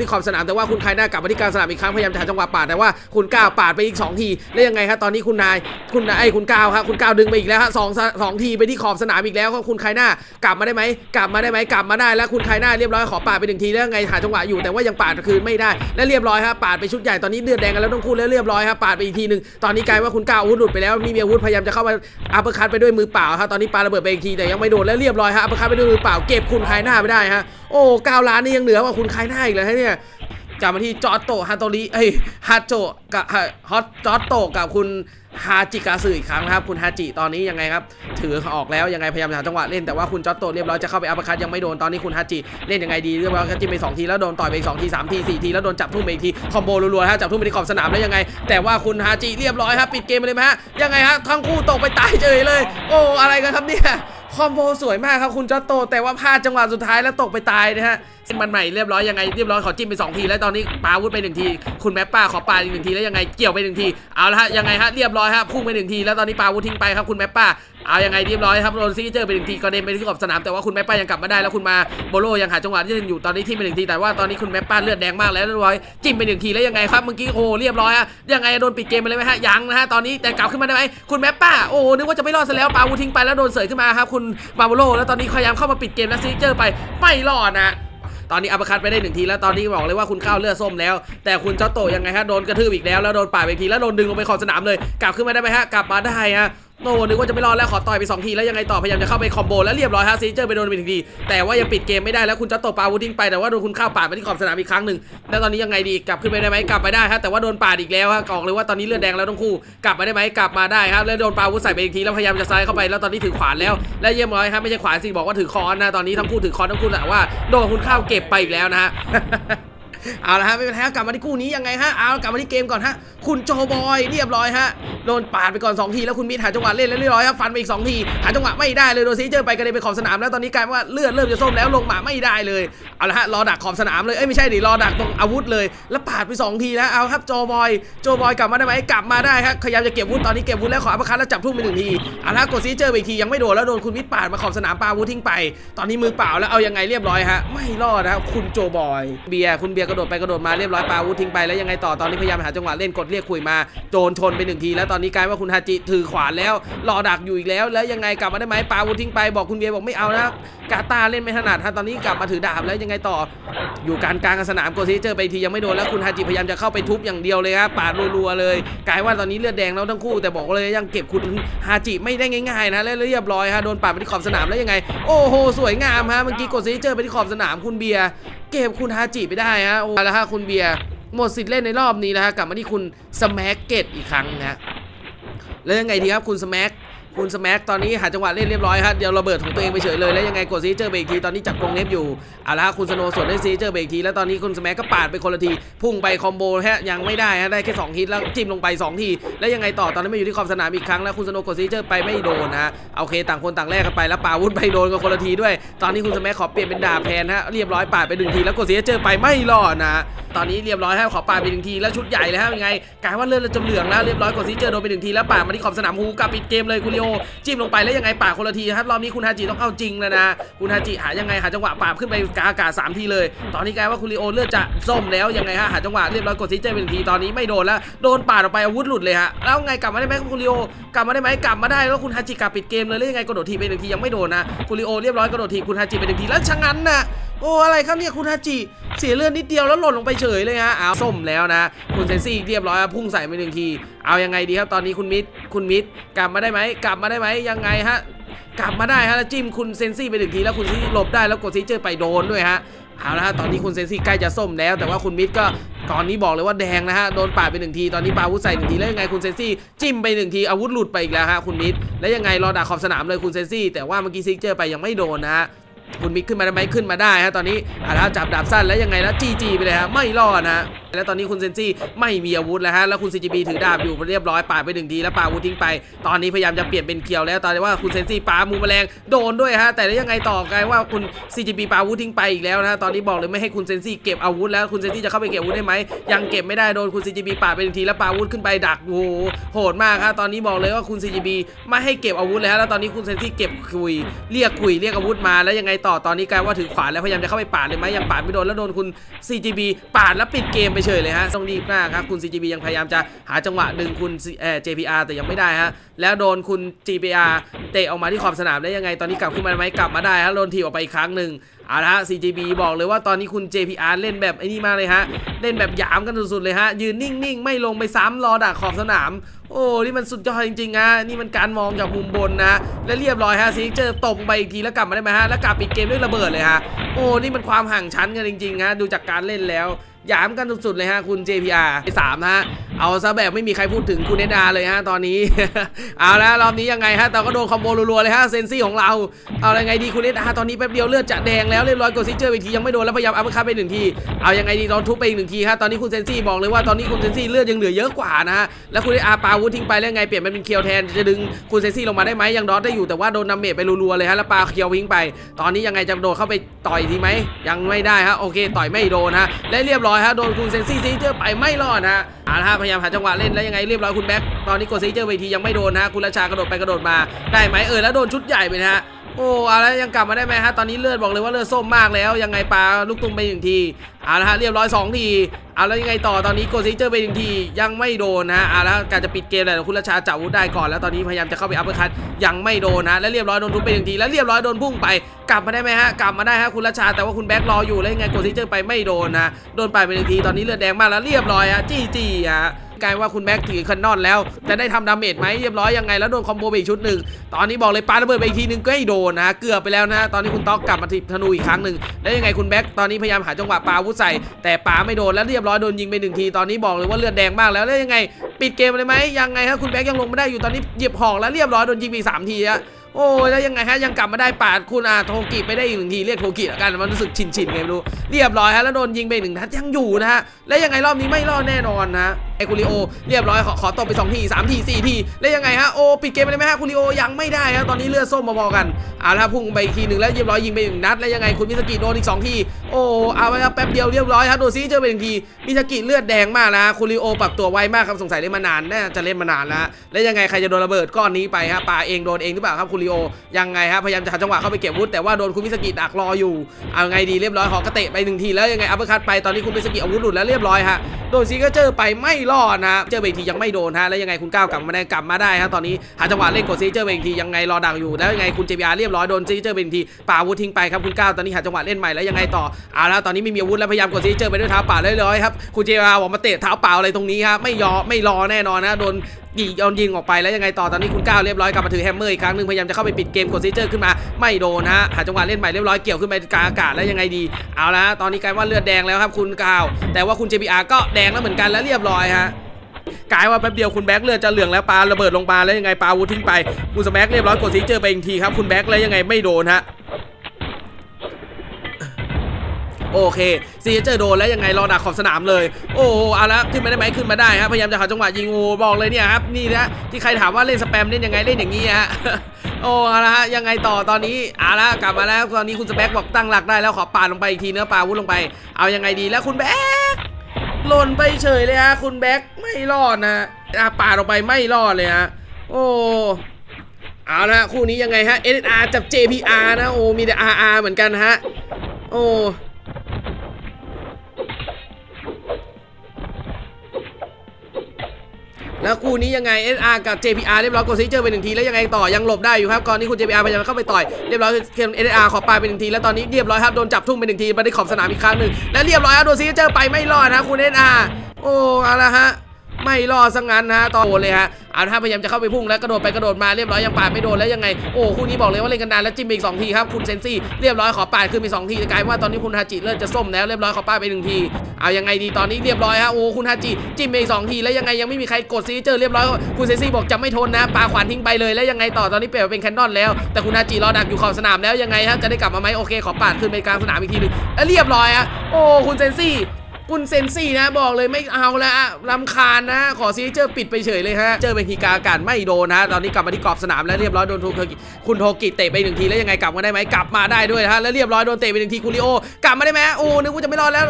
ที่ขอบสนามแต่ว่าคุณไคน่ากลับมาที่กลางสนามอีกครั้งพยายามจะหาจังหวะปาดแต่ว่าคุณก้าวปาดไปอีก 2 ทีแล้วยังไงครับตอนนี้คุณนายคุณนายไอ้คุณก้าวครับคุณก้าวดึงไปอีกแล้วฮะสองสองทีไปที่ขอบสนามอีกแล้วครับคุณไคน่ากลับมาได้ไหมกลับมาได้ไหมกลับมาได้แล้วคุณไคน่าเรียบร้อยขอปาดไปหนึ่งทีแล้วยังไงหาจังหวะอยู่แต่ว่ายังปาดคืนไม่ได้และเรียบร้อยครับปาดไปชุดใหญ่ตอนนี้เลือดแดงกันแล้วต้องคู่แล้วเรียบร้อยครับปาดไปอีกทีหนึ่งตอนนี้กลายว่าคุณก้าวอาวุธหลุดไปแล้วมีเมียอาวุธพยายามจะเข้ามาอัปเปอร์คัตไปด้วยมือเปล่าครับตอนนี้ปาระเบิดไปอีกทีแต่ยังไม่โดนแล้วเรียบร้อยฮะอัปเปอร์คัตไปด้วยมือเปล่าเก็บคุณไคน่าไปได้ฮะโอ้ก้าวล้านนี่ยังเหนือกว่าคุณไคน่าอีกเลยฮะเนี่ยกลับมาที่จอร์โตฮาโตริเอ้ยฮาโจกับฮอตจอร์โตกับคุณฮาจิกาสึอีกครั้งนะครับ คุณฮาจิตอนนี้ยังไงครับ ถือออกแล้วยังไงพยายามหาจังหวะเล่นแต่ว่าคุณจอร์โตเรียบร้อยจะเข้าไปอัปเปอร์คัตยังไม่โดนตอนนี้คุณฮาจิเล่นยังไงดีเรียบร้อยจิ้มไปสองทีแล้วโดนต่อยไปสองทีสามทีสี่ทีแล้วโดนจับทุ่มไปอีกทีคอมโบรัวๆฮะจับทุ่มไปที่ขอบสนามแล้วยังไง แต่ว่าคุณฮาจิเรียบร้อยครับปิดเกมไปเลยไหมฮะยังไงฮะทั้งคู่ตกไปตายเฉยเลย โอ้อะไรกันครับเนี่ย คอมโบสวยมากครับคุณจอตโต แต่ว่าพลาดจังหวะสุดท้ายแล้วตกไปตายนะฮะเส้นมันใหม่เรียบร้อยยังไงเรียบร้อยขอจิ้มไปสองทีแล้วตอนนี้ปาวุธไปหนึ่งทีคุณแมปป้าขอปาอีกหนึ่งทีแล้วยังไงเกี่ยวไปหนึ่งทีเอาละฮะยังไงฮะเรียบร้อยฮะพุ่งไปหนึ่งทีแล้วตอนนี้ปาอาวุธทิ้งไปครับคุณแมปป้า เอายังไงเรียบร้อยครับโดนซิกเจอไปหนึ่งทีกระเด็นไปที่ขอบสนามแต่ว่าคุณแมปป้ายังกลับมาได้แล้วคุณมาโบโลยังหาจังหวะที่จะอยู่ตอนนี้ที่ไปหนึ่งทีแต่ว่าตอนนี้คุณแมปป้าเลือดแดงมากแล้วเรียบร้อยจิ้มไปหนึ่งทีแล้วยังไงครับเมื่อกี้โอ้เรียบร้อยฮะยังไงโดนปิดเกมไปเลยไหมฮะยังนะฮะตอนนี้แต่กลับขึ้นมาได้ไหมคุณแมปป้าโอ้นึกว่าจะไม่รอดซะแล้วปาวุธทิ้งไปแล้วโดนเสยขึ้นมาครับคุณมาโบโลแล้วตอนนี้พยายามเข้ามาปิดเกมแล้วซิกเจอไปไม่รอดนะตอนนี้อัปคัตไปได้หนึ่งทีแล้วตอนนี้บอกเลยว่าคุณเข้าเลือดส้มแล้ว แต่คุณเจ้าโตยังไงฮะโดนกระทืบอีกแล้วแล้วโดนป่าไปทีแล้วโดนดึงลงไปขอบสนามเลย กลับขึ้นมาได้ไหมฮะกลับมาได้ฮะ โนนึกว่าจะไม่รอดแล้วขอต่อยไปสองทีแล้วยังไงต่อพยายามจะเข้าไปคอมโบแล้วเรียบร้อยฮะซีเจอร์ไปโดนไปหนึ่งทีแต่ว่ายังปิดเกมไม่ได้แล้วคุณจ้าโตปาอาวุธทิ้งไปแต่ว่าโดนคุณข้าวปาดไปที่ขอบสนามอีกครั้งหนึ่งแล้วตอนนี้ยังไงดีกลับขึ้นไปได้ไหมกลับไปได้ฮะแต่ว่าโดนปาดอีกแล้วฮะบอกเลยว่าตอนนี้เลือดแดงแล้วทั้งคู่กลับมาได้ไหมกลับมาได้ครับแล้วโดนปาอาวุธใส่ไปอีกทีแล้วพยายามจะซ้ายเข้าไปแล้วตอนนี้ถือขวานแล้วและเยี่ยมร้อยครับไม่ใช่ขวานสิบอกว่าถือคอนนะตอนนี้ทั้งคู่ถือคอนทั้งคู่แต่ว่าโดนคุณข้าเก็บไปอีกแล้วนะฮะ เอาละฮะไม่เป็นไรฮะกลับมาที่คู่นี้ยังไงฮะเอากลับมาที่เกมก่อนฮะคุณโจบอยเรียบร้อยฮะโดนปาดไปก่อน 2 ทีแล้วคุณมิดหาจังหวะเล่นแล้วเรียบร้อยครับฟันไปอีก 2 ทีหาจังหวะไม่ได้เลยโดนซีเจอร์ไปกระเด็นไปขอบสนามแล้วตอนนี้กลายเป็นว่าเลือดเริ่มจะส้มแล้วลงมาไม่ได้เลยเอาละฮะรอดักขอบสนามเลยเอ้ยไม่ใช่ดิรอดักตรงอาวุธเลย แล้วปาดไป 2 ทีนะเอาครับโจบอยโจบอยกลับมาได้ไหมกลับมาได้ครับพยายามจะเก็บวุธตอนนี้เก็บวุธแล้วขออัปคัตแล้วจับทุ่มไปหนึ่งทีเอาละกดซีเจอร์ไปอีกทียังไม่โดนแล้วโดนคุณมิดปาดมาขอบสนามปาวุธทิ้งไป ตอนนี้มือเปล่าแล้วเอายังไงเรียบร้อยฮะไม่รอดนะคุณโจบอยเบียร์คุณเบียร์กระโดดไปกระโดดมาเรียบร้อยปาวุธทิ้งไปแล้วยังไงต่อตอนนี้พยายามหาจังหวะเล่นกดเรียกคุยมาโจนชนไปหนึ่งทีแล้วตอนนี้กลายว่าคุณฮาจิถือขวานแล้วรอดักอยู่อีกแล้ว แล้วยังไงกลับมาได้ไหมปาวุธทิ้งไปบอกคุณเบียร์บอกไม่เอานะกาตาเล่นไม่ถนัดฮะตอนนี้กลับมาถือดาบแล้วยังไงต่อ อยู่การกลางสนามโกซิเจอร์ไปทียังไม่โดนแล้วคุณฮาจิพยายามจะเข้าไปทุบอย่างเดียวเลยครับปาดรัวๆเลยกลายว่าตอนนี้เลือดแดงแล้วทั้งคู่ แต่บอกเลยยังเก็บคุณฮาจิไม่ได้ง่ายๆนะแล้วเรียบร้อยฮะโดนปาดไปที่ขอบสนามแล้วยังไง โอ้โหสวยงามฮะเมื่อกี้โกซิเจอร์ไปที่ขอบสนามคุณเบียร์เก็บคุณฮาจิไปได้ฮะโอ้แล้วฮะคุณเบียร์หมดสิทธิ์เล่นในรอบนี้แล้วฮะกลับมาที่คุณสแม็กเกตอีกครั้งนะฮะแล้วยังไงดีครับคุณสแม็ก คุณสแม็กตอนนี้หาจังหวะเล่นเรียบร้อยฮะเดี๋ยวระเบิดของตัวเองไปเฉยเลยแล้วยังไงกดซีเจอร์เบรกทีตอนนี้จับกรงเล็บอยู่เอาละคุณสโนสวนได้ซีเจอร์เบรกทีแล้วตอนนี้คุณสแม็กก็ปาดไปคนละทีพุ่งไปคอมโบฮะยังไม่ได้ฮะได้แค่2ฮิตแล้วจิ้มลงไป 2 ทีแล้วยังไงต่อตอนนี้มาอยู่ที่ขอบสนามอีกครั้งแล้วคุณสโนกดซีเจอร์ไปไม่โดนฮะโอเคต่างคนต่างแลกกันไปแล้วปาวุธไปโดนกันคนละทีด้วย ตอนนี้คุณสแม็กขอเปลี่ยนเป็นดาบแทนฮะเรียบร้อยปาดไปหนึ่งทีแล้วกดซีเจอร์ไปไม่รอดนะตอนนี้เรียบร้อยแล้วขอปาดไปหนึ่งทีแล้วชุดใหญ่เลยฮะยังไงกลายว่าเลือดเราจมเหลืองแล้วเรียบร้อยกดซีเจอร์โดนไปหนึ่งทีแล้วปาดมาที่ขอบสนามฮูกับปิดเกมเลยคุณเลโอจิ้มลงไปแล้วยังไงปาคนละทีครับรอบนี้คุณฮาจิต้องเอาจริงแล้วนะ คุณฮาจิหายังไงหาจังหวะปาขึ้นไปกาอากาศสามทีเลย ตอนนี้กลายว่าคุณลิโอเลือดจะส้มแล้วยังไงฮะหาจังหวะเรียบร้อยกดซีเจไปหนึ่งทีตอนนี้ไม่โดนแล้วโดนปาดออกไปอาวุธหลุดเลยฮะแล้วไงกลับมาได้ไหมคุณลิโอกลับมาได้ไหมกลับมาได้แล้วคุณฮาจิกลับปิดเกมเลยแล้วยังไงกระโดดทีไปหนึ่งทียังไม่โดนนะคุณลิโอเรียบร้อยกระโดดทีคุณฮาจิไปหนึ่งทีแล้วชะงันน่ะ โอ้อะไรครับเนี่ยคุณฮาจิเสียเลือดนิดเดียวแล้วหล่นลงไปเฉยเลยฮะเอาส้มแล้วนะ คุณเซนซี่เรียบร้อยพุ่งใส่ไปหนึ่งที เอายังไงดีครับตอนนี้คุณมิดคุณมิดกลับมาได้ไหมกลับมาได้ไหมยังไงฮะกลับมาได้ฮะแล้วจิ้มคุณเซนซี่ไปหนึ่งทีแล้วคุณซี่หลบได้แล้วกดซีเจอร์ไปโดนด้วยฮะเอาละฮะตอนนี้คุณเซนซี่ใกล้จะส้มแล้ว แต่ว่าคุณมิดก็ตอนนี้บอกเลยว่าแดงนะฮะโดนปาดไปหนึ่งทีตอนนี้ปาอาวุธใส่หนึ่งทีแล้วยังไงคุณเซนซี่จิ้มไปหนึ่งทีอาวุธหลุดไปอีกแล้วฮะคุณมิดแล้วยังไงรอดักขอบสนามเลยคุณเซนซี่แต่ว่าเมื่อกี้ซิกเจอร์ไปยังไม่โดนนะฮะ คุณมิกขึ้นมาได้ไหมขึ้นมาได้ฮะตอนนี้อ่าแล้วจับดาบสั้นแล้วยังไงแล้วจีจีไปเลยฮะไม่รอดนะแล้วตอนนี้คุณเซนซี่ไม่มีอาวุธแล้วฮะแล้วคุณ CGB ถือดาบอยู่เรียบร้อยปาดไปหนึ่งทีแล้วปาอาวุธทิ้งไป ตอนนี้พยายามจะเปลี่ยนเป็นเคียวแล้วตอนนี้ว่าคุณเซนซี่ปามูแมลงโดนด้วยฮะแต่แล้วยังไงต่อกลายว่าคุณ CGB ปาอาวุธทิ้งไปอีกแล้วนะตอนนี้บอกเลยไม่ให้คุณเซนซี่เก็บอาวุธแล้วคุณเซนซี่จะเข้าไปเก็บอาวุธได้ไหมยังเก็บไม่ได้โดนคุณ CGB ปาดไปหนึ่งทีแล้วปาอาวุธขึ้นไปดักโอ้โหโหดมากครับตอนนี้บอกเลยว่าคุณ CGB ไม่ให้เก็บอาวุธเลยฮะแล้วตอนนี้คุณเซนซี่เก็บคุยเรียกคุยเรียกอาวุธมาแล้วยังไงต่อตอนนี้กลายว่าถือขวานแล้วพยายามจะเข้าไปปาดเลยไหมยังปาดไม่โดนแล้วโดนคุณ CGB ปาดแล้วปิดเกมไปเฉยเลยฮะต้องรีบมากครับคุณ CGB ยังพยายามจะหาจังหวะดึงคุณเอ่อ JPR แต่ยังไม่ได้ฮะแล้วโดนคุณ JPR เตะออกมาที่ขอบสนามได้ยังไง ตอนนี้กลับขึ้นมาไหมกลับมาได้ฮะโดนทีออกไปอีกครั้งหนึ่งเอาละฮะ CGB บอกเลยว่าตอนนี้คุณ JPR เล่นแบบไอ้นี่มากเลยฮะเล่นแบบหยามกันสุดๆเลยฮะยืนนิ่งๆ ไม่ลงไปซ้ำรอดักขอบสนาม โอ้นี่มันสุดยอดจริงๆนะนี่มันการมองจากมุมบนนะ และเรียบร้อยฮะซิกเจอตบไปอีกทีแล้วกลับมาได้ไหมฮะแล้วกลับปิดเกมด้วยระเบิดเลยฮะโอ้นี่มันความห่างชั้นกันจริงๆฮะดูจากการเล่นแล้ว หยามกันสุดๆเลยฮะคุณ JPR สามฮะ เอาซะแบบไม่มีใครพูดถึงคุณเอดาเลยฮะตอนนี้ เอาและรอบนี้ยังไงฮะแต่ก็โดนคอมโบรัวๆเลยฮะเซนซี่ของเรา เอายังไงดีคุณเอดาตอนนี้แป๊บเดียวเลือดจะแดงแล้วเรียบร้อยกดซิเจอร์ไปทียังไม่โดนแล้วพยายามอัพคัพไปหนึ่งทีเอายังไงดีโดนทุบไปอีกหนึ่งทีฮะตอนนี้คุณเซนซี่บอกเลยว่าตอนนี้คุณเซนซี่เลือดยังเหลือเยอะกว่านะฮะแล้วคุณเออาปาอาวุธทิ้งไปแล้วยังไงเปลี่ยนเป็นเคียวแทนจะดึงคุณเซนซี่ลงมาได้ไหมยังดอทได้อยู่แต่ว่าโดนนำเมจไปรัวๆเลยฮะแล้วปาเคียวทิ้งไป ตอนนี้ยังไงจะโดนเข้าไปต่อยดีไหมยังไม่ได้ฮะโอเค ต่อยไม่โดนฮะและเรียบร้อยฮะโดนคุณเซนซี่ซีเจอร์ไปไม่รอดฮะเอาละฮะยายามหาจังหวะเล่นแล้วยังไงเรียบร้อยคุณแบ็คตอนนี้กดซีเจอร์เวทียังไม่โดนนะคุณราชากระโดดไปกระโดดมาได้ไหมเออแล้วโดนชุดใหญ่ไปนะฮะ โอ้เอาแล้วยังกลับมาได้ไหมฮะตอนนี้เลือดบอกเลยว่าเลือดส้มมากแล้วยังไงปลาลูกตุ้มไปหนึ่งทีเอาละฮะเรียบร้อยสองทีเอาแล้วยังไงต่อตอนนี้โกดซีเจอร์ไปหนึ่งทียังไม่โดนฮะเอาแล้วการจะปิดเกมเลยคุณราชาจับวุธได้ก่อนแล้วตอนนี้พยายามจะเข้าไปอัพเปอร์คัตยังไม่โดนฮะและเรียบร้อยโดนทุบไปหนึ่งทีแล้วเรียบร้อยโดนพุ่งไปกลับมาได้ไหมฮะกลับมาได้ฮะคุณราชาแต่ว่าคุณแบ็ครออยู่แล้วยังไงโกดซีเจอร์ไปไม่โดนนะโดนไปไปหนึ่งทีตอนนี้เลือดแดงมากแล้วเรียบร้อยฮะจี้จี้ฮะ กลายว่าคุณแม็กถือคันนอนแล้ว จะได้ทำดาเมจไหมเรียบร้อยยังไงแล้วโดนคอมโบไปอีกชุดหนึ่งตอนนี้บอกเลยปาระเบิดไปอีกทีหนึงก็ให้โดนนะเกือบไปแล้วนะตอนนี้คุณต๊อกกลับมาทิบธนูอีกครั้งหนึ่งแล้วยังไงคุณแบ็กตอนนี้พยายามหาจังหวะปาวุธใส่แต่ปาไม่โดนแล้วเรียบร้อยโดนยิงไปหนึ่งทีตอนนี้บอกเลยว่าเลือดแดงมากแล้วแล้วยังไง ปิดเกมเลยไหมยังไงฮะคุณแบ็กยังลงไม่ได้อยู่ตอนนี้เหยียบหอกแล้วเรียบร้อยโดนยิงไปสามทีฮะ โอ้ยแล้วยังไงฮะยังกลับมาได้ปาดคุณอาโทกิไปได้อีกหนึ่งทีเรียกโทกิละกันมันรู้สึกชินชินไงไม่รู้เรียบร้อยฮะแล้วโดนยิงไปหนึ่งนัดยังอยู่นะฮะแล้วยังไงรอบนี้ไม่รอดแน่นอนนะไอคูริโอเรียบร้อยขอขอตบไป2ที3ที4ทีแล้วยังไงฮะโอปิดเกมไปเลยไหมฮะคูริโอยังไม่ได้ฮะตอนนี้เลือดส้มมาพอๆกันเอาละพุ่งไปอีกทีหนึ่งแล้วเรียบร้อยยิงไปหนึ่งนัดแล้วยังไงคุณมิสกิโดนอีก2ทีโอ้เอาไปแป๊บเดียวเรียบร้อยฮะโดนซีเจอไปหนึ่งทีมิสกิเลือดแดงมากนะคูริโอปรับตัวไวมากครับสงสัยเล่นมานานน่าจะเล่นมานานแล้วแล้วยังไงใครจะโดนระเบิดก้อนนี้ไปฮะปาเองโดนเองหรือเปล่าครับคูริโอยังไงฮะพยายามจะหาจังหวะเข้าไปเก็บวุธแต่ว่าโดนคุณมิสกิดักรออยู่เอาไงดีเรียบร้อยขอกระเตะไปหนึ่งทีแล้วยังไงอัปเปอร์คัตไปตอนนี้คุณมิสกิอาวุธหลุดแล้วเรียบร้อยฮะโดนซีก็เจอไปไม่รอดนะเจอไปอีกทียังไม่โดนฮะแล้วยังไงคุณก้าวกลับมาได้กลับมาได้ฮะตอนนี้หาจังหวะเล่นกดซีเจอไปอีกทียังไงรอดักอยู่แล้วยังไงคุณเจบีอาร์เรียบร้อยโดนซีเจอไปอีกทีปาอาวุธทิ้งไปครับคุณก้าวตอนนี้หาจังหวะเล่นใหม่แล้วยังไงต่อเอาแล้วตอนนี้ไม่มีอาวุธแล้วพยายามกดซีเจอไปด้วยเท้าเปล่าเรียบร้อยครับคุณเจบีอาร์บอกมาเตะเท้าเปล่าอะไรตรงนี้ครับไม่ยอมไม่รอแน่นอนนะโดนยิงโดนยิงออกไปแล้วยังไงต่อตอนนี้คุณก้าวเรียบร้อยกลับมาถือแฮมเมอร์อีกครั้งหนึ่งพยายามจะเข้าไปปิดเกมกดซีเจอร์ขึ้นมาไม่โดนฮะหาจังหวะเล่นใหม่เรียบร้อยเกี่ยวขึ้นไปกลางอากาศแล้วยังไงดีเอาละฮะตอนนี้กลายว่าเลือดแดงแล้วครับคุณก้าวแต่ว่าคุณ JBR ก็แดงแล้วเหมือนกันแล้วเรียบร้อยฮะกลายว่าแป๊บเดียวคุณแบ็คเลือดจะเหลืองแล้วปาระเบิดลงมาแล้วยังไงปาอาวุทิ้งไปคุณสแม็กเรียบร้อยกดซีเจอร์ไปอีกทีครับคุณแบ็คแล้วยังไงไม่โดนฮะ โอเคซีเจอโดนแล้วยังไงรอดักขอบสนามเลย โอ้โหเอาละขึ้นมาได้ไหมขึ้นมาได้ฮะพยายามจะหาจังหวะยิงโอ้บอกเลยเนี่ยครับนี่นะที่ใครถามว่าเล่นสแปมเล่นยังไงเล่นอย่างนี้ฮะโอ้เอาละฮะยังไงต่อตอนนี้เอาละกลับมาแล้วตอนนี้คุณสแป็กบอกตั้งหลักได้แล้วขอปาดลงไปอีกทีเนื้อปลาวุ้นลงไป เอายังไงดีแล้วคุณแบ็คหล่นไปเฉยเลยฮะคุณแบ็คไม่รอดนะอะปาดลงไปไม่รอดเลยฮะโอ้เอาละคู่นี้ยังไงฮะ NR จับ JPR นะโอ้มีแต่ RR เหมือนกันฮะโอ้ แล้วคู่นี้ยังไง SR กับ JPR เรียบร้อยกดซิเจอร์ไปหนึ่งทีแล้วยังไงต่อยังหลบได้อยู่ครับก่อนนี้คุณ JPR พยายามเข้าไปต่อยเรียบร้อยเคน SR ขอปลายไปหนึ่งทีแล้วตอนนี้เรียบร้อยครับโดนจับทุ่มไปหนึ่งทีมาได้ขอบสนามอีกครั้งหนึ่งและเรียบร้อยครับโดนซิเจอร์ไปไม่รอดนะคุณ SR โอ้เอาละฮะ ไม่รอดซะงั้นนะฮะต่อโดนเลยฮะเอาละฮะพยายามจะเข้าไปพุ่งแล้วกระโดดไปกระโดดมาเรียบร้อยยังปาดไม่โดนแล้วยังไงโอ้คู่นี้บอกเลยว่าเล่นกันนานแล้วจิ้มไปอีกสองทีครับคุณเซนซี่เรียบร้อยขอปาดขึ้นไปสองทีกลายว่าตอนนี้คุณฮาจิเริ่มจะส้มแล้วเรียบร้อยขอปาดไปหนึ่งทีเอายังไงดีตอนนี้เรียบร้อยฮะโอ้คุณฮาจิจิ้มไปอีกสองทีแล้วยังไงยังไม่มีใครกดซีเจอร์เรียบร้อยคุณเซนซี่บอกจะไม่ทนนะปาขวานทิ้งไปเลยแล้วยังไงต่อตอนนี้เปลี่ยนเป็นแคนนอนแล้วแต่คุณฮาจิรอดักอยู่ขอบสนามแล้วยังไงฮะจะได้กลับมาไหมโอเคขอปาดขึ้นไปกลางสนามอีกทีนึงแล้วเรียบร้อยฮะโอ้คุณเซนซี่ คุณเซนซี่นะบอกเลยไม่เอาแล้วอะรำคาญนะ ขอซีเจอร์ปิดไปเฉยเลยฮะ เจอเป็นทีกาอากาศไม่โดนนะตอนนี้กลับมาที่กรอบสนามแล้วเรียบร้อยโดนโทกิคุณโทกิเตะไปหนึ่งทีแล้วยังไงกลับมาได้ไหมกลับมาได้ด้วยฮะแล้วเรียบร้อยโดนเตะไปหนึ่งทีคุณลิโอกลับมาได้ไหมโอ้นึกว่าจะไม่รอดแล้ว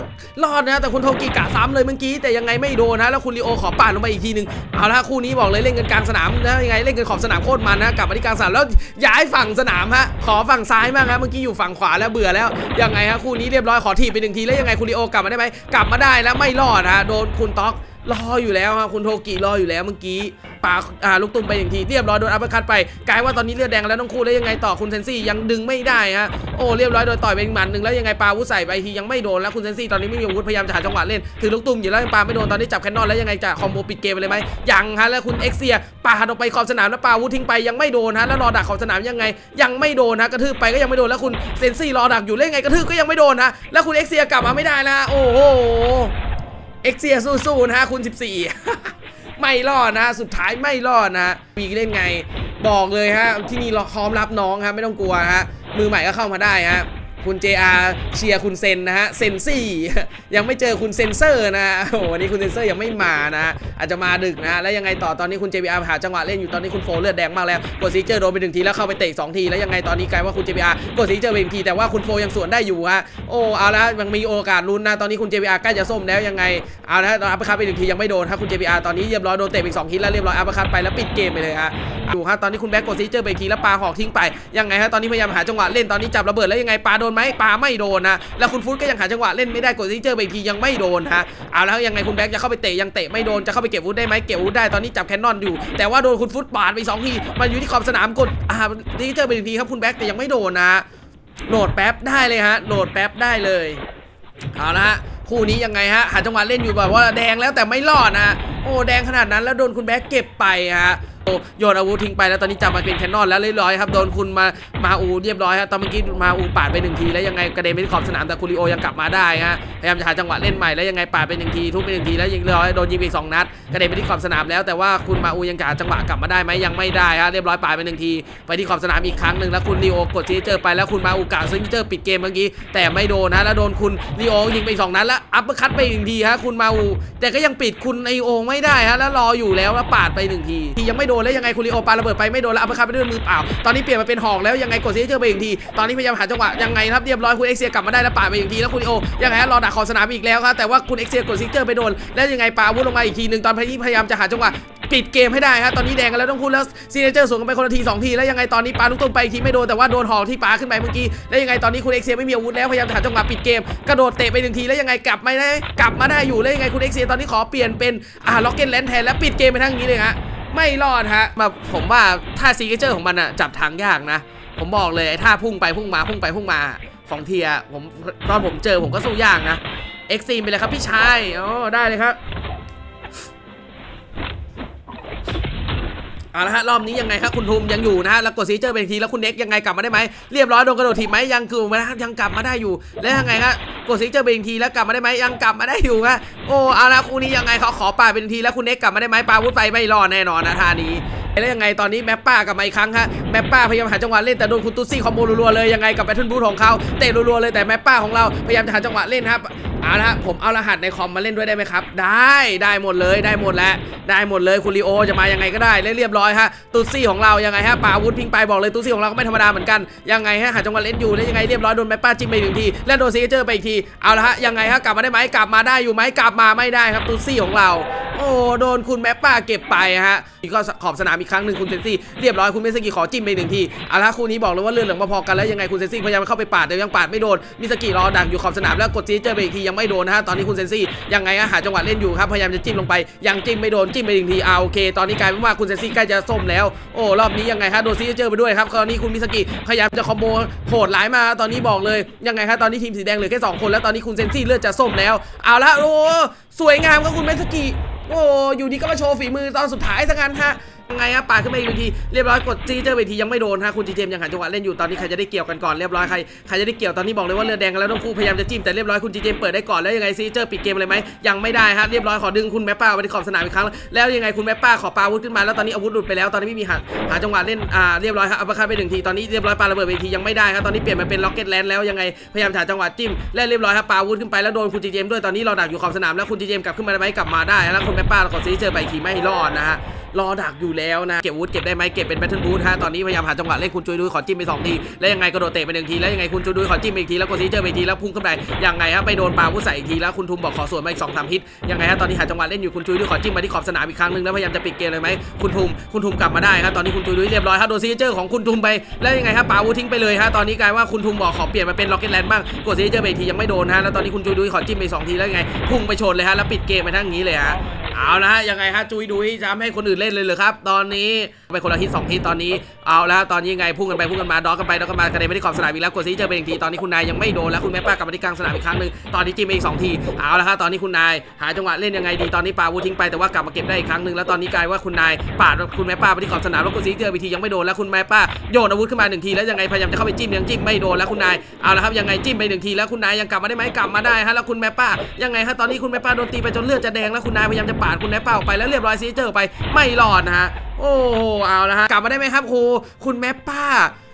รอดนะ แต่คุณโทกิกะซ้ำเลยเมื่อกี้แต่ยังไงไม่โดนนะแล้วคุณลิโอขอปาดลงไปอีกทีหนึงเอาละคู่นี้บอกเลยเล่นกันกลางสนามนะยังไงเล่นกันขอบสนามโคตรมันนะกลับมาที่กลางสนามแล้วย้ายฝั่งสนามฮะขอฝั่งซ้ายมากครับเมื่อกี้อยู่ฝั่งขวาแล้วเบื่อแล้วยังไงฮะคู่นี้เรียบร้อยขอทีไปหนึ่งทีแล้วยังไงคุณลิโอกลับมาได้ไหมกลับมาได้แล้วไม่รอดฮะโดนคุณต๊อก รออยู่แล้วฮะคุณโทกิรออยู่แล้วเมื่อกี้ปาอ่าลูกตุ้มไปอย่างทีเรียบร้อยโดนอัปเปอร์คัตไปกลายว่าตอนนี้เลือดแดงแล้วต้องคู่แล้วยังไงต่อคุณเซนซี่ยังดึงไม่ได้ฮะโอ้เรียบร้อยโดนต่อยไปอีกหมัดหนึ่งแล้วยังไงปาวุธใส่ไปทียังไม่โดนแล้วคุณเซนซี่ตอนนี้ไม่มีอาวุธพยายามจะหาจังหวะเล่นถือลูกตุ้มอยู่แล้วปาไม่โดนตอนนี้จับแคนนอนแล้วยังไงจะคอมโบปิดเกมไปเลยไหมยังฮะแล้วคุณเอ็กเซียปาดออกไปขอบสนามแล้วปาวุธทิ้งไปยังไม่โดนฮะแล้วรอดักขอบสนามยังไง ยังไม่โดนฮะกระทืบไปก็ยังไม่โดนแล้วคุณเซนซี่รอดักอยู่เล่นไงกระทืบก็ยังไม่โดนฮะแล้วคุณเอ็กเซียกลับมาไม่ได้ละโอ้โห อ็กเซียสู้ๆนะฮะคุณ 14 ไม่รอดนะ สุดท้ายไม่รอดนะวีเล่นไงบอกเลยฮะที่นี่ราพร้อมรับน้องครับไม่ต้องกลัวฮะมือใหม่ก็เข้ามาได้ฮะ คุณ JR เชียร์คุณเซนนะฮะเซนซี่ยังไม่เจอคุณเซนเซอร์นะโอ้วันนี้คุณเซนเซอร์ยังไม่มานะอาจจะมาดึกนะแล้วยังไงต่อตอนนี้คุณ JR หาจังหวะเล่นอยู่ตอนนี้คุณโฟเลือดแดงมากแล้วกดซีเจอร์โดนไปหนึ่งทีแล้วเข้าไปเตะสองทีแล้วยังไงตอนนี้กลายว่าคุณ JR กดซีเจอร์ไปหนึ่งทีแต่ว่าคุณโฟยังสวนได้อยู่ฮะโอ้เอาละยังมีโอกาสลุ้นนะตอนนี้คุณ JR ใกล้จะส้มแล้วยังไงเอาละตอนอัปร์คัตไปหนึ่งทียังไม่โดนฮะคุณ JR ตอนนี้เรียบร้อยโดนเตะไปสองทีแล้วเรียบร้อยอัปร์คัตไปแล้วปิดเกมไปเลยฮะดูฮะตอนนี้คุณแบ็กกดซีเจอร์ไปทีแล้วปาหอกทิ้งไปยังไงฮะตอนนี้พยายามหาจังหวะเล่นตอนนี้จับระเบิดแล้วยังไงปาโดนนไหมปาไม่โดนนะแล้วคุณฟุตก็ยังหาจังหวะเล่นไม่ได้กดซีเจอร์ไปอีกทียังไม่โดนฮะเอาแล้วยังไงคุณแบ็กจะเข้าไปเตะยังเตะไม่โดนจะเข้าไปเก็บวุธได้ไหมเก็บวุธได้ตอนนี้จับแคนนอนอยู่ แต่ว่าโดนคุณฟุตปาดไปสองทีมันอยู่ที่ขอบสนามกดอ่าซีเจอร์ไปอีกทีครับคุณแบ็กแต่ยังไม่โดนนะโหลดแป๊บได้เลยฮะโหลดแป๊บได้เลยเอาละฮะคู่นี้ยังไงฮะหาจังหวะเล่นอยู่แบบว่าแดงแล้วแต่ไม่รอดนะฮะโอ้แดงขนาดนั้นแล้วโดนคุณแบ็กเก็บไปฮะ โยนอาวุธทิ้งไปแล้วตอนนี้จับมาเป็นแคนนอนแล้วเรียบร้อยครับโดนคุณมามาอูเรียบร้อยฮะตอนเมื่อกี้มาอูปาดไปหนึ่งทีแล้วยังไงกระเด็นไปที่ขอบสนามแต่คูริโอยังกลับมาได้ฮะพยายามจะหาจังหวะเล่นใหม่แล้วยังไงปาดไปหนึ่งทีทุบไปหนึ่งทีแล้วยิงเรียบร้อยโดนยิงไปสองนัดกระเด็นไปที่ขอบสนามแล้วแต่ว่าคุณมาอูยังหาจังหวะกลับมาได้ไหมยังไม่ได้ฮะเรียบร้อยปาดไปหนึ่งทีไปที่ขอบสนามอีกครั้งหนึ่งแล้วคุณลีโอกดที่เจอไปแล้วคุณมาอูกะซึ่งเจอปิดเกมเมื่อกี้แต่ไม่โดนฮะแล้วโดนคุณลีโอยิงไปสองนัดแล้วอัปเปอร์คัตไปหนึ่งทีฮะคุณมาอูแต่ก็ยังปิดคุณลีโอไม่ได้ฮะแล้วรออยู่แล้วแล้วปาดไปหนึ่งทีที่ยังไม่โดนแล้วยังไงคุณลีโอปาระเบิดไปไม่โดนแล้วอัปคัตไปด้วยมือเปล่าตอนนี้เปลี่ยนมาเป็นหอกแล้วยังไงกดที่เจอร์ไปอีกทีตอนนี้พยายามหาจังหวะยังไงครับเรียบร้อยคุณเอ็กเซียกลับมาได้แล้วปาดไปอีกทีแล้วคุณลีโอยังไงรอดักขอบสนามอีกแล้วครับแต่ว่าคุณเอ็กเซียกดซิเจอร์ไปโดนแล้วยังไงปาวุธลงมาอีกทีหนึ่งตอนพยายามจะหาจังหวะปิดเกมให้ได้ฮะตอนนี้แดงกันแล้วต้องพูดแล้วซีเนเจอร์สวนกันไปคนละทีสองทีแล้วยังไงตอนนี้ปาลูกตุ้มไปทีไม่โดนแต่ว่าโดนหอกที่ปาขึ้นไปเมื่อกี้แล้วยังไงตอนนี้คุณเอ็กเซียไม่มีอาวุธแล้วพยายามหาจังหวะปิดเกมกระโดดเตะไปหนึ่งทีแล้วยังไงกลับไม่ได้กลับมาได้อยู่แล้วยังไงคุณเอ็กเซียตอนนี้ขอเปลี่ยนเป็นอ่าล็อกเก็ตแลนแทนแล้วปิดเกมไปทั้งนี้เลยฮะ ไม่รอดฮะมาผมว่าท่าซีเกเจอร์ของมันอะจับทางยากนะ ผมบอกเลยไอ้ท่าพุ่งไปพุ่งมาพุ่งไปพุ่งมาของเทียผมตอนผมเจอผมก็สู้ยากนะเอ็กซีไปเลยครับพี่ชายอ๋อได้เลยครับ เอาละฮะรอบนี้ยังไงครับคุณทุมยังอยู่นะฮะแล้วกดซีเจอร์ไปอีกทีแล้วคุณเน็กยังไงกลับมาได้ไหมเรียบร้อยโดนกระโดดถีบไหมยังคือมายังกลับมาได้อยู่ แล้วยังไงฮะกดซีเจอร์ไปอีกทีแล้วกลับมาได้ไหมยังกลับมาได้อยู่ฮะโอ้เอาละคู่นี้ยังไงเขาขอป่าเป็นทีแล้วคุณเน็กกลับมาได้ไหมปาวุธไฟไม่รอดแน่นอนนะท่านี้แล้วยังไงตอนนี้แมปป้ากลับมาอีกครั้งฮะแมปป้าพยายามหาจังหวะเล่นแต่โดนคุณตุ๊ซี่คอมโบรัวๆเลยยังไงกับแบทเทิลบูทของเขาเตะรัวๆเลยแต่แมปป้าของเราพยายามจะหาจังหวะเล่นครับ เอาละผมเอารหัสในคอมมาเล่นด้วยได้ไหมครับ ได้ได้หมดเลยได้หมดแล้วได้หมดเลยคุณลีโอจะมายังไงก็ได้เรียบร้อยฮะตุซี่ของเรายังไงฮะปาอาวุธพิงไปบอกเลยตุซี่ของเราก็ไม่ธรรมดาเหมือนกันยังไงฮะหาจังหวะเล่นอยู่แล้วยังไงเรียบร้อยโดนแมปป้าจิ้มไปหนึ่งทีแล้วโดนซีเจอร์ไปอีกทีเอาละฮะยังไงฮะกลับมาได้ไหมกลับมาได้อยู่ไหมกลับมาไม่ได้ครับตุซี่ของเรา โอ้โดนคุณแมปป้าเก็บไปฮะนี่ก็ขอบสนามอีกครั้งหนึ่งคุณเซนซี่เรียบร้อยคุณเมสกิขอจิ้มไปหนึ่งทีเอาละคู่นี้บอกเลยว่าเลือดเหลืองพอๆกันแล้วยังไงคุณเซนซี่พยายามเข้าไปปาดแต่ยังปาดไม่โดนมิสกิรอดักอยู่ขอบสนามแล้วกดซีเจอร์ไปอีกทียังไม่โดนนะฮะตอนนี้คุณเซนซี่ยังไงฮะหาจังหวะเล่นอยู่ครับพยายามจะจิ้มลงไปยังจิ้มไม่โดนจิ้มไปหนึ่งทีเอาโอเคตอนนี้กลายเป็นว่าคุณเซนซี่ใกล้จะส้มแล้วโอ้รอบนี้ยังไงฮะโดนซีเจอร์ไปด้วยครับตอนนี้คุณมิสกิพยายามจะคอมโบโหดหลายมาตอนนี้บอกเลยยังไงฮะตอนนี้ทีมสีแดงเหลือแค่สองคนแล้วตอนนี้คุณเซนซี่เลือดจะส้มแล้วเอาละโอ้ สวยงามครับคุณมิสกิโอ้อยู่ดีก็มาโชว์ฝีมือตอนสุดท้ายซะงั้นฮะ ยังไงครับปาดขึ้นมาอีกทีเรียบร้อยกดซีเจอเวทียังไม่โดนฮะคุณจีเจมยังหาจังหวะเล่นอยู่ตอนนี้ใครจะได้เกี่ยวกันก่อนเรียบร้อยใครใครจะได้เกี่ยวตอนนี้บอกเลยว่าเรือแดงแล้วต้องคู่พยายามจะจิ้มแต่เรียบร้อยคุณจีเจมเปิดได้ก่อนแล้วยังไงซีเจอร์ปิดเกมเลยไหมยังไม่ได้ฮะเรียบร้อยขอดึงคุณแมปป้าไปที่ขอบสนามอีกครั้งแล้วยังไงคุณแมปป้าขอปาอาวุธขึ้นมาแล้วตอนนี้อาวุธหลุดไปแล้วตอนนี้ไม่มีหาหาจังหวะเล่นอ่าเรียบร้อยครับอัปคัตไปหนึ่งทีตอนนี้เรียบร้อยปาระเบิดเวทียังไม่ได้ครับตอนนี้เปลี่ยนมาเป็นล็อกเก็ตแลนด์แล้วยังไงพยายามหาจังหวะจิ้มและเรียบร้อยครับปาอาวุธขึ้นไปแล้วโดนคุณจีเจมด้วยตอนนี้เราดักอยู่ขอบสนามแล้วคุณจีเจมกลับขึ้นมาได้ไหมกลับมาได้แล้วคุณแมปป้าขอซีเจอร์ไปอีกทีไม่รอดนะฮะรอดักอยู่แล้วนะ เก็บวุธเก็บได้ไหมเก็บเป็นแบทเทิลบูทฮะตอนนี้พยายามหาจังหวะเล่นคุณจุยดุยขอจิ้มไปสองทีแล้วยังไงกระโดดเตะไปหนึ่งทีแล้วยังไงคุณจุยดุยขอจิ้มอีกทีแล้วกดซีเจอร์ไปทีแล้วพุ่งขึ้นไปยังไงฮะไปโดนปาวุธใส่อีกทีแล้วคุณทุมบอกขอส่วนมาอีกสองสามฮิตยังไงฮะตอนนี้หาจังหวะเล่นอยู่คุณจุยดุยขอจิ้มมาที่ขอบสนามอีกครั้งหนึงแล้วพยายามจะปิดเกมเลยไหมคุณทุมคุณทุมกลับมาได้ครับตอนนี้คุณจุยดุยเรียบร้อยครับโดนซีเจอร์ของคุณทุมไปแล้วยังไงฮะปาวุธทิ้งไปเลยฮะตอนนี้กลายว่าคุณทุมบอกขอเปลี่ยนมาเป็นล็อกเก็ตแลนด์บ้างกดซีเจอร์ไปทียังไม่โดนฮะแล้วตอนนี้คุณจุยดุยขอจิ้มไปสองทีแล้วยังไงพุ่งไปชนเลยฮะแล้วปิดเกมไปทั้งนี้เลยฮะ เอาละฮะยังไงฮะจุยดุยจะให้คนอื่นเล่นเลยเหรือครับ ตอนนี้ไปคนละฮิตสองฮิตอนนี้เอาแล้วตอนนี้ยังไงพุ่งกันไปพุ่งกันมาดอกกันไปดอกกันมากระเด็นไปที่ขอบสนามอีกแล้วกดซีเจอไปอีกทีตอนนี้คุณนายยังไม่โดนแล้วคุณแม่ป้ากลับมาที่กลางสนามอีกครั้งหนึ่งตอนนี้จิ้มไปอีกสองทีเอาละครับตอนนี้คุณนายหาจังหวะเล่นยังไงดีตอนนี้ปาวูทิ้งไปแต่ว่ากลับมาเก็บได้อีกครั้งหนึ่งแล้วตอนนี้กลายว่าคุณนายปาดคุณแม่ป้าไปที่ขอบสนามแล้วกดซีเจอไปทียังไม่โดนแล้วคุณแม่ป้าโยนอาวุธขึ้นมาหนึ่งทีแล้วยังไงพยายามจะเข้าไปจิ้มยังจิ้มไม่โดนแล้วคุณนายเอาละครับยังไงจิ้มไปหนึ่งทีแล้วคุณนายยังกลับมาได้ไหมกลับมาได้ฮะแล้วคุณแม่ป้ายังไงฮะตอนนี้คุณแม่ป้าโดนตีไปจนเลือดจะแดงแล้วคุณนายพยายามจะปานคุณแม่ป้าออกไปแล้วเรียบร้อยซีเจอไปไม่รอดนะฮะโอ้โหเอาละฮะกลับมาได้ไหมครับครูคุณแม่ป้า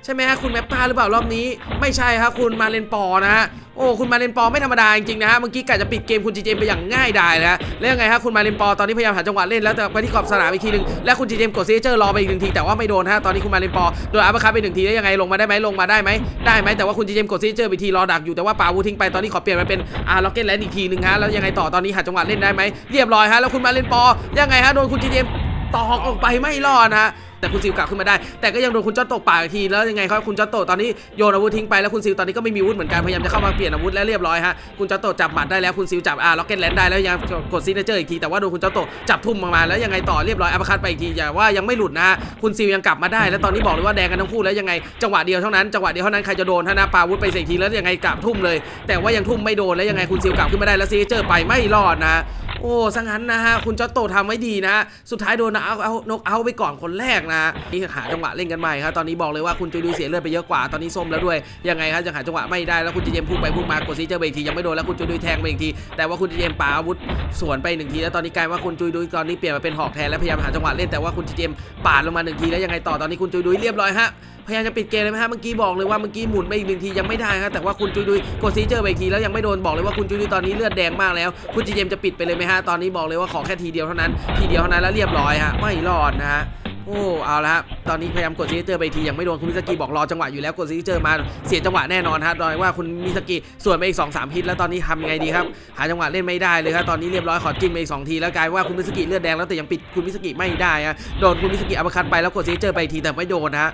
ใช่ไหมฮะคุณแม่ป้าหรือเปล่ารอบนี้ ไม่ใช่ครับคุณมาเลนปอนะฮะโอ้คุณมาเลนปอไม่ธรรมดาจริงๆนะฮะเมื่อกี้กะจะปิดเกมคุณจีเจมไปอย่างง่ายดายเลยฮะแล้วยังไงฮะคุณมาเลนปอตอนนี้พยายามหาจังหวะเล่นแล้วแต่ไปที่ขอบสนามอีกทีหนึงแล้วคุณจีเจมกดเซเจอร์รอไปอีกหนึ่งทีแต่ว่าไม่โดนฮะตอนนี้คุณมาเลนปอโดนอัปร์คัตไปหนึ่งทีแล้วยังไงลงมาได้ไหมลงมาได้ไหมได้ไหมแต่ว่าคุณจีเจมกดเซเจอร์ไปทีรอดักอยู่แต่ว่าปาวูทิ้งไปตอนนี้ขอเปลี่ยนมาเป็นอาร์ล็อกเก็ตแลนด์อีกทีนึงฮะแล้วยังไงต่อตอนนี้หาจังหวะเล่นได้ไหมเรียบร้อยฮะแล้วคุณมาเลนปอยังไงฮะโดนคุณจีเจม ตอกออกไปไม่รอดนะฮะแต่คุณซิลกลับขึ้นมาได้ แต่ก็ยังโดนคุณจอตโตปาดอีกทีแล้วยังไงครับคุณจอตโตตอนนี้โยนอาวุธทิ้งไปแล้วคุณซิลตอนนี้ก็ไม่มีอาวุธเหมือนกันพยายามจะเข้ามาเปลี่ยนอาวุธแล้วเรียบร้อยฮะคุณจอตโตจับหมัดได้แล้วคุณซิลจับอ่าล็อกเก็ตแลนด์ได้แล้วยังกดซีเนเจอร์อีกทีแต่ว่าโดนคุณจอตโตจับทุ่มมาแล้วยังไงต่อเรียบร้อยอัปคัตไปอีกทีอย่าว่ายังไม่หลุดนะฮะคุณซิลยังกลับมาได้ แล้วตอนนี้บอกเลยว่าแดงกันทั้งคู่แล้วยังไงจังหวะเดียวเท่านั้นจังหวะเดียวเท่านั้นใครจะโดนฮะนะปาวุธไปใส่อีกทีแล้วยังไงกลับทุ่มเลย แต่ว่ายังทุ่มไม่โดนแล้วยังไงคุณซิลกลับขึ้นมาได้แล้วซีเจอร์ไปไม่รอดนะ โอ้สังงั้นนะฮะ คุณจอตโตทำไว้ดีนะ สุดท้ายโดนเอาเอานกเอาไปก่อนคนแรกนะนี่หาจังหวะเล่นกันใหม่ครับ ตอนนี้บอกเลยว่าคุณจุยดูเสียเลือดไปเยอะกว่า ตอนนี้ส้มแล้วด้วย ยังไงครับยังหาจังหวะไม่ได้ แล้วคุณจีเจมพุ่งไปพุ่งมากดซีเจอร์ไปอีกที ยังไม่โดน แล้วคุณจุยดูแทงไปอีกที แต่ว่าคุณจีเจมปาอาวุธสวนไปหนึ่งที แล้วตอนนี้กลายว่าคุณจุยดูตอนนี้เปลี่ยนมาเป็นหอกแทน แล้วพยายามหาจังหวะเล่น แต่ว่าคุณจีเจมปาดลงมาหนึ่งที แล้วยังไงต่อ ตอนนี้คุณจุยดูเรียบร้อยฮะ พยายามจะปิดเกมเลยไหมฮะเมื่อกี้บอกเลยว่าเมื่อกี้หมุนไปอีกหนึ่งทียังไม่ได้ครับแต่ว่าคุณจุยดุยกดซีเจอร์ไปอีกทีแล้วยังไม่โดนบอกเลยว่าคุณจุยดุยตอนนี้เลือดแดงมากแล้ว คุณจีเจมจะปิดไปเลยไหมฮะตอนนี้บอกเลยว่าขอแค่ทีเดียวเท่านั้นทีเดียวเท่านั้นแล้วเรียบร้อยฮะไม่รอดนะฮะโอ้เอาละฮะตอนนี้พยายามกดซีเจอร์ไปทียังไม่โดนคุณมิสกิบอกรอจังหวะอยู่แล้วกดซีเจอร์มาเสียจังหวะแน่นอนฮะโดยว่าคุณมิสกิส่วนไปอีก2อสามฮิตแล้วตอนนี้ทำยังไงดีครับหาจังหวะเล่นไม่ได้เลยครับตอนนี้เรียบร้อยขอจิ้มไปอีกสองทีแล้วกลายว่าคุณมิสกิเลือดแดงแล้วแต่ยังปิดคุณมิสกิไม่ได้ฮะโดนคุณมิสกิอัปคัตไปแล้วกดซีเจอร์ไปทีแต่ไม่โดนฮะ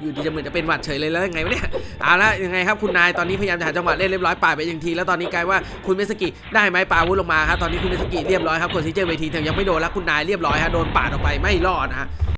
อยู่ดีจะเหมือนจะเป็นหวัดเฉยเลยแล้วยังไงวะเนี่ยเอาละยังไงครับคุณนายตอนนี้พยายามจะหาจังหวะเล่นเรียบร้อยป่าไปอย่างทีแล้วตอนนี้กลายว่าคุณเมสกิได้ไหมปาอาวุธลงมาครับตอนนี้คุณเมสกิเรียบร้อยครับกดซีเจอร์เวทีแต่ยังไม่โดนแล้วคุณนายเรียบร้อยฮะโดนปาดออกไปไม่รอดนะฮะ